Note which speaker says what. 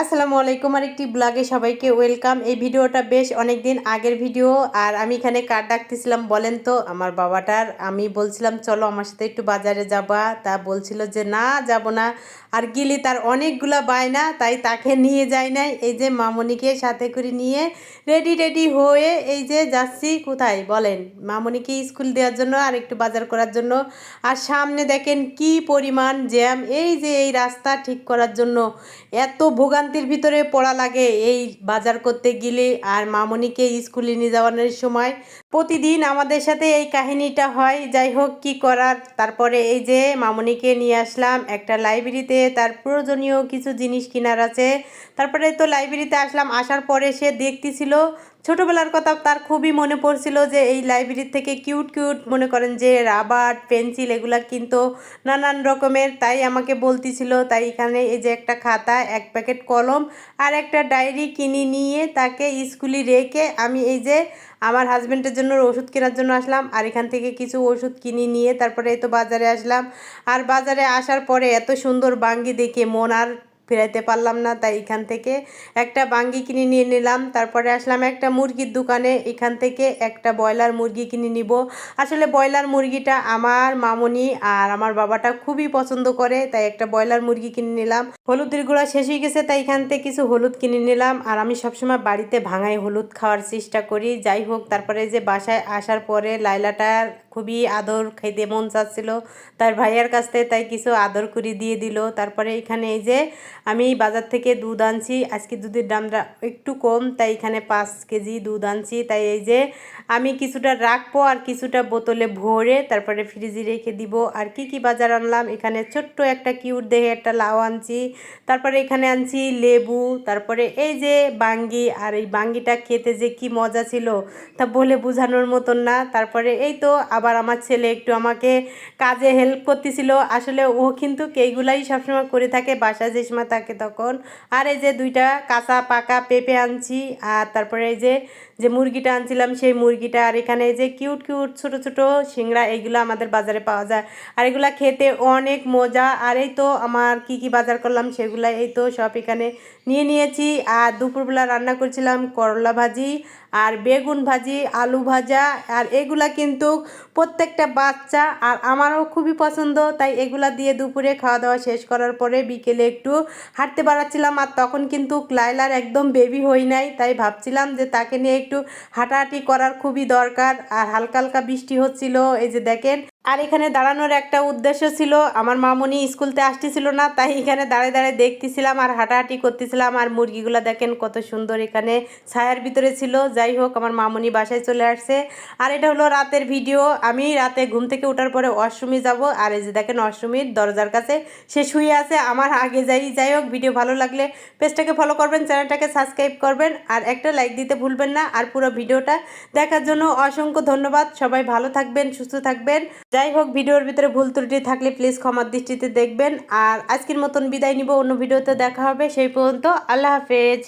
Speaker 1: আসসালামু আলাইকুম আর একটি ব্লগে সবাইকে ওয়েলকাম। এই ভিডিওটা বেশ অনেক দিন আগের ভিডিও, আর আমি এখানে কার ডাকতেছিলাম বলেন তো? আমার বাবাটার। আমি বলছিলাম, চলো আমার সাথে একটু বাজারে যাবা। তা বলছিল যে, না, যাব না। আর গিলি তার অনেকগুলা বায়না, তাই তাকে নিয়ে যায় নাই। এই যে মামনিকে সাথে করে নিয়ে রেডি রেডি হয়ে এই যে যাচ্ছি। কোথায় বলেন? মামনিকে স্কুল দেওয়ার জন্য আর একটু বাজার করার জন্য। আর সামনে দেখেন কি পরিমাণ জ্যাম। এই যে এই রাস্তা ঠিক করার জন্য। এত ভোগান্তির ভিতরে পড়া লাগে। এই বাজার করতে গেলে আর মামনিকে স্কুলে নিয়ে যাওয়ানোর সময় প্রতিদিন আমাদের সাথে এই কাহিনীটা হয়। যাই হোক, কি করার? তারপরে এই যে মামনিকে নিয়ে আসলাম একটা লাইব্রেরিতে, তার প্রয়োজনীয় কিছু জিনিস কেনার আছে। তারপরে তো লাইব্রেরিতে আসলাম, আসার পরে সে দেখতেছিল, ছোটোবেলার কথা তার খুবই মনে পড়ছিল যে এই লাইব্রেরি থেকে কিউট কিউট মনে করেন যে রাবার, পেন্সিল এগুলা কিন্তু নানান রকমের, তাই আমাকে বলতেছিল। তাই এখানে এই যে একটা খাতা, এক প্যাকেট কলম আর একটা ডায়েরি কিনে নিয়ে তাকে স্কুলে রেখে আমি এই যে আমার হাজব্যান্ডের জন্য ওষুধ কেনার জন্য আসলাম, আর এখান থেকে কিছু ওষুধ কিনে নিয়ে তারপরে তো বাজারে আসলাম। আর বাজারে আসার পরে এত সুন্দর বাঙ্গি দেখে মন আর ফেরাইতে পারলাম না, তাই এখান থেকে একটা বাঙ্গি কিনে নিয়ে নিলাম। তারপরে আসলাম একটা মুরগির দোকানে, এখান থেকে একটা ব্রয়লার মুরগি কিনে নিব। আসলে ব্রয়লার মুরগিটা আমার মামনি আর আমার বাবাটা খুবই পছন্দ করে, তাই একটা ব্রয়লার মুরগি কিনে নিলাম। হলুদের গুঁড়া শেষ হয়ে গেছে, তাই এখান থেকে কিছু হলুদ কিনে নিলাম। আর আমি সবসময় বাড়িতে ভাঙাই হলুদ খাওয়ার চেষ্টা করি। যাই হোক, তারপরে যে বাসায় আসার পরে লাইলাটার খুবই আদর খাইতে মন চাচ্ছিল। তার ভাইয়ার কাছ থেকে তাই কিছু আদর করে দিয়ে দিল। তারপরে এখানে এই যে আমি বাজার থেকে দুধ আনছি। আজকে দুধের দামটা একটু কম, তাই এখানে পাঁচ কেজি দুধ আনছি। তাই এই যে আমি কিছুটা রাখব আর কিছুটা বোতলে ভরে তারপরে ফ্রিজে রেখে দিব। আর কি কি বাজার আনলাম? এখানে ছোট্ট একটা কিউট দেখে একটা লাউ আনছি। তারপরে এখানে আনছি লেবু, তারপরে এই যে বাঙ্গি। আর এই বাঙ্গিটা খেতে যে কি মজা ছিল তা বলে বোঝানোর মতন না। তারপরে এই তো আবার আমার ছেলে একটু আমাকে কাজে হেল্প করতেছিল। আসলে ও কিন্তু এইগুলাই সবসময় করে থাকে, বাসা যে সময় থাকে তখন। আর এই যে দুইটা কাঁচা পাকা পেঁপে আনছি, আর তারপরে এই যে যে মুরগিটা আনছিলাম, সেই মুরগিটা, আর এখানে এই যে কিউট কিউট ছোট ছোট সিংড়া এইগুলো আমাদের বাজারে পাওয়া যায়। আর এগুলা খেতে অনেক মজা, আর এই তো আমার কি কি বাজার করলাম, সেগুলা এই তো সব এখানে নিয়ে নিয়েছি। আর দুপুরবেলা রান্না করছিলাম করলা ভাজি, আর বেগুন ভাজি, আলু ভাজা, আর এগুলা কিন্তু প্রত্যেকটা বাচ্চা, আর আমারও খুবই পছন্দ। তাই এগুলা দিয়ে দুপুরে খাওয়া দাওয়া শেষ করার পরে বিকেলে একটু হাঁটতে বাড়াচ্ছিলাম, আর তখন কিন্তু লাইলার একদম বেবি হই নাই। তাই ভাবছিলাম যে তাকে নিয়ে একটু হাঁটাহাঁটি করার খুবই দরকার, আর হালকা হালকা বৃষ্টি হচ্ছিল। এই যে দেখেন আর এখানে দাঁড়ানোর একটা উদ্দেশ্য ছিল, আমার মামনি স্কুলতে আসতেছিল না, তাই এখানে দাঁড়িয়ে দাঁড়িয়ে দেখতেছিলাম আর হাঁটাহাঁটি করতেছিলাম আর মুরগিগুলো দেখেন কত সুন্দর এখানে ছায়ার ভিতরে ছিল। যাই হোক, আমার মামনি বাসায় চলে আসছে। আর এটা হলো রাতের ভিডিও। আমি রাতে ঘুম থেকে ওঠার পরে অষ্টমী যাব। আর এই যে দেখেন অষ্টমীর দরজার কাছে সে শুয়ে আছে। আমার আগে যাই যাই হোক, ভিডিও ভালো লাগলে পেজটাকে ফলো করবেন, চ্যানেলটাকে সাবস্ক্রাইব করবেন। আর একটা লাইক দিতে ভুলবেন না। আর পুরো ভিডিওটা দেখার জন্য অসংখ্য ধন্যবাদ। সবাই ভালো থাকবেন, সুস্থ থাকবেন। যাই হোক ভিডিওর ভিতরে ভুল ত্রুটি থাকলে প্লিজ ক্ষমার দৃষ্টিতে দেখবেন। আর আজকের মতন বিদায় নিব, অন্য ভিডিওতে দেখা হবে, সেই পর্যন্ত আল্লাহ হাফেজ।